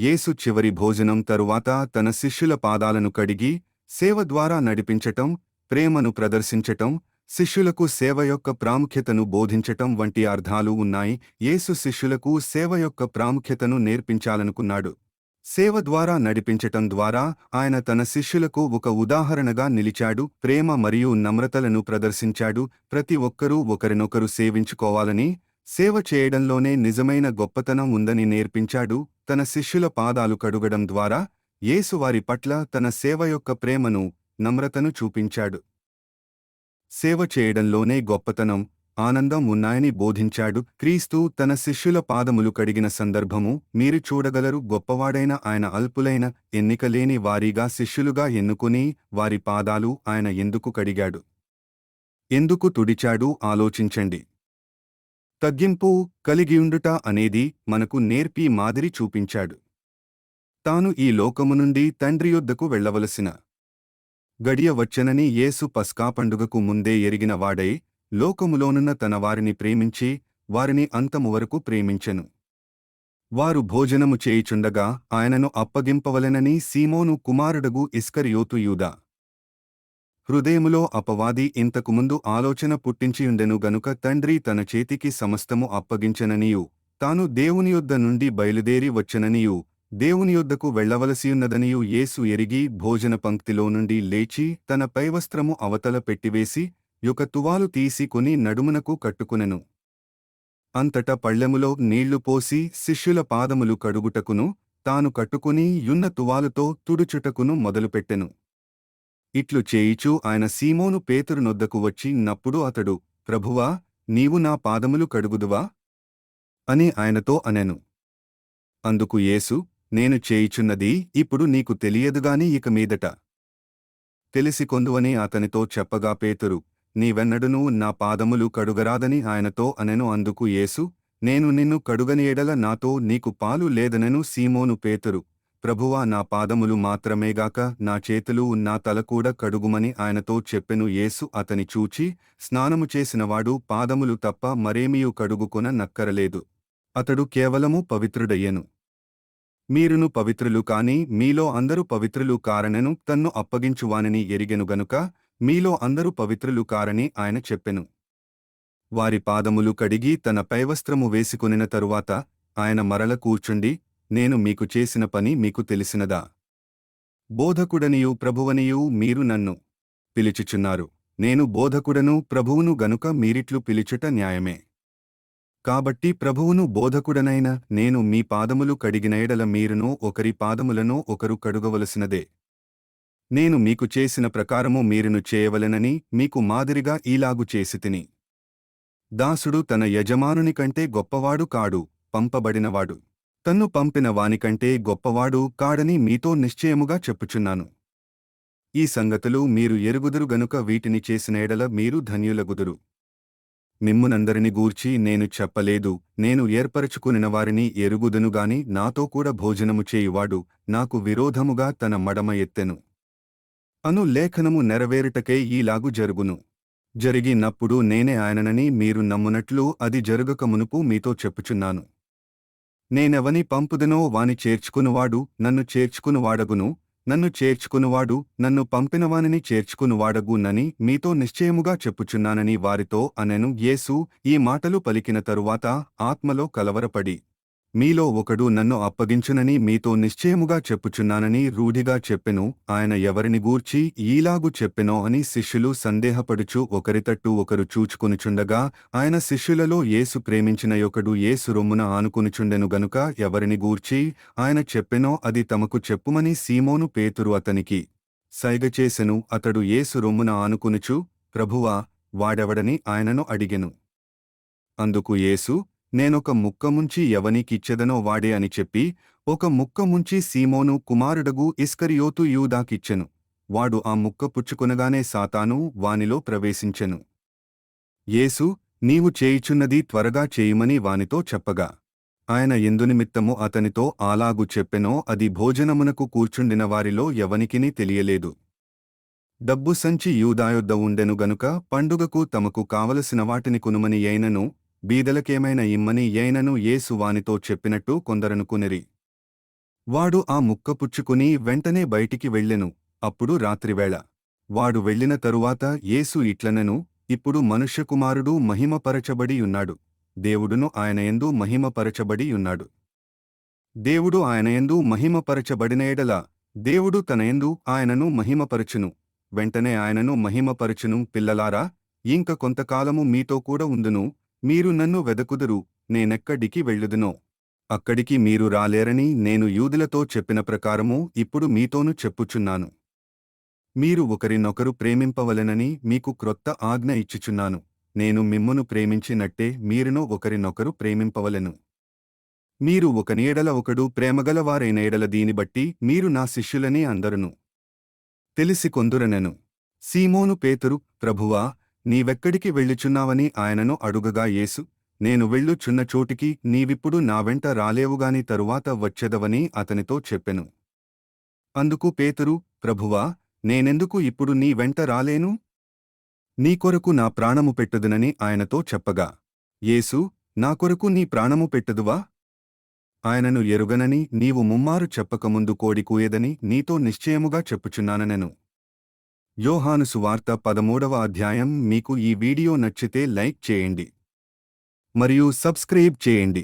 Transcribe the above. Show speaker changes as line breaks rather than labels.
యేసు చివరి భోజనం తరువాత తన శిష్యుల పాదాలను కడిగి సేవ ద్వారా నడిపించటం ప్రేమను ప్రదర్శించటం శిష్యులకు సేవ యొక్క ప్రాముఖ్యతను బోధించటం వంటి అర్థాలు ఉన్నాయి. యేసు శిష్యులకు సేవ యొక్క ప్రాముఖ్యతను నేర్పించాలనుకున్నాడు. సేవ ద్వారా నడిపించటం ద్వారా ఆయన తన శిష్యులకు ఒక ఉదాహరణగా నిలిచాడు. ప్రేమ మరియు నమ్రతలను ప్రదర్శించాడు. ప్రతి ఒక్కరూ ఒకరినొకరు సేవించుకోవాలని సేవ చేయడంలోనే నిజమైన గొప్పతనం ఉందని నేర్పించాడు. తన శిష్యుల పాదాలు కడుగడం ద్వారా యేసువారి పట్ల తన సేవ యొక్క ప్రేమను నమ్రతను చూపించాడు. సేవ చేయడంలోనే గొప్పతనం ఆనందం ఉన్నాయని బోధించాడు. క్రీస్తు తన శిష్యుల పాదములు కడిగిన సందర్భము మీరు చూడగలరు గొప్పవాడైన ఆయన అల్పులైన ఎన్నికలేని వారీగా శిష్యులుగా ఎన్నుకుని వారి పాదాలు ఆయన ఎందుకు కడిగాడు? ఎందుకు తుడిచాడు? ఆలోచించండి. తగ్గింపు కలిగియుండుట అనేది మనకు నేర్పి మాదిరి చూపించాడు. తాను ఈ లోకము నుండి తండ్రి యొద్దకు వెళ్ళవలసిన గడియ వచ్చనని యేసు పస్కా పండుగకు ముందే ఎరిగిన వాడై లోకములోనున్న తన వారిని ప్రేమించి వారిని అంతము వరకు ప్రేమించెను. వారు భోజనము చేయుచుండగా ఆయనను అప్పగింపవలెనని సీమోను కుమారుడగు ఇస్కరియోతు యూదా. హృదయములో అపవాది ఇంతకుముందు ఆలోచన పుట్టించియుండెను గనుక తండ్రి తన చేతికి సమస్తము అప్పగించననియు. తాను దేవుని యొద్ద నుండి బయలుదేరి వచ్చననియు. దేవుని యొద్దకు వెళ్ళవలసియున్నదనియు యేసు ఎరిగి భోజన పంక్తిలో నుండి లేచి తన పైవస్త్రము అవతల పెట్టివేసి యొక తువాలు తీసి కొని నడుమునకు కట్టుకునెను. అంతట పళ్ళెములో నీళ్ళు పోసి శిష్యుల పాదములు కడుగుటకును తాను కట్టుకుని యున్న తువాలుతో తుడుచుటకును మొదలుపెట్టెను. ఇట్లు చేయిచూ ఆయన సీమోను పేతురు నొద్దకు వచ్చి నప్పుడు అతడు ప్రభువా నీవు నా పాదములు కడుగుదువా అని ఆయనతో అనెను. అందుకు యేసు నేను చేయిచున్నది ఇప్పుడు నీకు తెలియదుగాని ఇక మీదట. తెలిసికొందువని అతనితో చెప్పగా పేతురు నీవెన్నడునూ నా పాదములు కడుగరాదని ఆయనతో అనెను. అందుకు యేసు నేను నిన్ను కడుగని ఎడల నాతో నీకు పాలు లేదనెను సీమోను పేతురు. ప్రభువా నా పాదములు మాత్రమేగాక నా చేతులు నా తల కూడా కడుగుమని ఆయనతో చెప్పెను. యేసు అతని చూచి స్నానము చేసినవాడు పాదములు తప్ప మరేమియూ కడుగుకొన నక్కరలేదు. అతడు కేవలము పవిత్రుడయ్యెను. మీరును పవిత్రులు కాని మీలో అందరూ పవిత్రులు కారనెను. తన్ను అప్పగించువానని ఎరిగెను గనుక మీలో అందరూ పవిత్రులు కారని ఆయన చెప్పెను. వారి పాదములు కడిగి తన పైవస్త్రము వేసుకొనిన తరువాత ఆయన మరల కూర్చుండి నేను మీకు చేసిన పని మీకు తెలిసినదా? బోధకుడనియు ప్రభువనియు మీరు నన్ను పిలిచిచున్నారు. నేను బోధకుడను ప్రభువును గనుక మీరిట్లు పిలిచుట న్యాయమే. కాబట్టి ప్రభువును బోధకుడనైన నేను మీ పాదములు కడిగిన ఎడల మీరును ఒకరి పాదములను ఒకరు కడుగవలసినదే. నేను మీకు చేసిన ప్రకారము మీరును చేయవలెనని మీకు మాదిరిగా ఈలాగు చేసితిని దాసుడు తన యజమానుని కంటే గొప్పవాడు కాడు పంపబడినవాడు. తన్ను పంపిన వానికంటే గొప్పవాడు కాడని మీతో నిశ్చయముగా చెప్పుచున్నాను. ఈ సంగతులు మీరు ఎరుగుదురు గనుక వీటిని చేసిన ఎడల మీరు ధన్యులగుదురు. మిమ్మునందరిని గూర్చి నేను చెప్పలేదు నేను ఏర్పరచుకునిన వారిని ఎరుగుదునుగాని నాతో కూడా భోజనము చేయువాడు నాకు విరోధముగా తన మడమ ఎత్తెను. అను లేఖనము నెరవేరుటకే ఈలాగు జరుగును. జరిగినప్పుడు నేనే ఆయననని మీరు నమ్మునట్లు అది జరుగక మునుపు మీతో చెప్పుచున్నాను. నేనెవని పంపుదనో వాని చేర్చుకునువాడు నన్ను చేర్చుకునువాడగును నన్ను చేర్చుకునువాడు నన్ను పంపినవానిని చేర్చుకునువాడగునని మీతో నిశ్చయముగా చెప్పుచున్నానని వారితో అనెను యేసు ఈ మాటలు పలికిన తరువాత ఆత్మలో కలవరపడి మీలో ఒకడు నన్ను అప్పగించునని మీతో నిశ్చయముగా చెప్పుచున్నానని రూఢిగా చెప్పెను ఆయన ఎవరిని గూర్చి ఈలాగు చెప్పెనో అని శిష్యులు సందేహపడుచు ఒకరితట్టు ఒకరు చూచుకొనుచుండగా ఆయన శిష్యులలో యేసు ప్రేమించిన యొకడు యేసు రొమ్మున ఆనుకునుచుండెను గనుక ఎవరిని గూర్చి ఆయన చెప్పెనో అది తమకు చెప్పుమని సీమోను పేతురు అతనికి సైగచేసెను అతడు యేసు రొమ్మున ఆనుకునుచు ప్రభువా వాడెవడని ఆయనను అడిగెను. అందుకు యేసు నేనొక ముక్క ముంచి ఎవనికిచ్చెదనో వాడే అని చెప్పి ఒక ముక్క ముంచి సీమోను కుమారుడగు ఇస్కరియోతు యూదాకిచ్చెను. వాడు ఆ ముక్క పుచ్చుకొనగానే సాతాను వానిలో ప్రవేశించెను. యేసు నీవు చేయిచున్నది త్వరగా చేయుమని వానితో చెప్పగా. ఆయన ఎందునిమిత్తము అతనితో అలాగు చెప్పెనో అది భోజనమునకు కూర్చుండిన వారిలో ఎవనికిని తెలియలేదు. డబ్బు సంచి యూదాయొద్ద ఉండెను గనుక పండుగకు తమకు కావలసిన వాటిని కొనుమని అయినను బీదలకేమైనా ఇమ్మని ఏనను యేసు వానితో చెప్పినట్టు కొందరనుకునిరి వాడు ఆ ముక్క పుచ్చుకుని వెంటనే బయటికి వెళ్ళెను. అప్పుడు రాత్రివేళ. వాడు వెళ్ళిన తరువాత యేసు ఇట్లనెను ఇప్పుడు మనుష్యకుమారుడు మహిమపరచబడియున్నాడు. దేవుడును ఆయనయందు మహిమపరచబడియున్నాడు. దేవుడు ఆయనయందు మహిమపరచబడిన ఎడల దేవుడు తనయందు ఆయనను మహిమపరచును. వెంటనే ఆయనను మహిమపరచును పిల్లలారా ఇంక కొంతకాలము మీతో కూడా ఉందును. మీరు నన్ను వెదకుదురు నేనెక్కడికి వెళ్ళుదునో. అక్కడికి మీరు రాలేరని నేను యూదులతో చెప్పిన ప్రకారము ఇప్పుడు మీతోను చెప్పుచున్నాను. మీరు ఒకరినొకరు ప్రేమింపవలెనని మీకు క్రొత్త ఆజ్ఞ ఇచ్చుచున్నాను. నేను మిమ్మును ప్రేమించినట్టే మీరును ఒకరినొకరు ప్రేమింపవలెను. మీరు ఒక నీడల ఒకడు ప్రేమగలవారైన ఎడల దీని బట్టి మీరు నా శిష్యులనే అందరును. తెలిసి కొందురనెను. సీమోను పేతురు ప్రభువా నీవెక్కడికి వెళ్ళుచున్నావని ఆయనను అడుగగా యేసు నేను వెళ్ళుచున్న చోటికి నీవిప్పుడు నా వెంట రాలేవుగాని తరువాత వచ్చెదవని అతనితో చెప్పెను. అందుకు పేతురు ప్రభువా నేనెందుకు ఇప్పుడు నీ వెంట రాలేను? నీ కొరకు నా ప్రాణము పెట్టుదునని ఆయనతో చెప్పగా యేసు నా కొరకు నీ ప్రాణము పెట్టుదువా? ఆయనను ఎరుగనని నీవు ముమ్మారు చెప్పకముందు కోడి కూయదని నీతో నిశ్చయముగా చెప్పుచున్నాననెను. యోహాను సువార్త పదమూడవ అధ్యాయం మీకు ఈ వీడియో నచ్చితే లైక్ చేయండి మరియు సబ్స్క్రైబ్ చేయండి.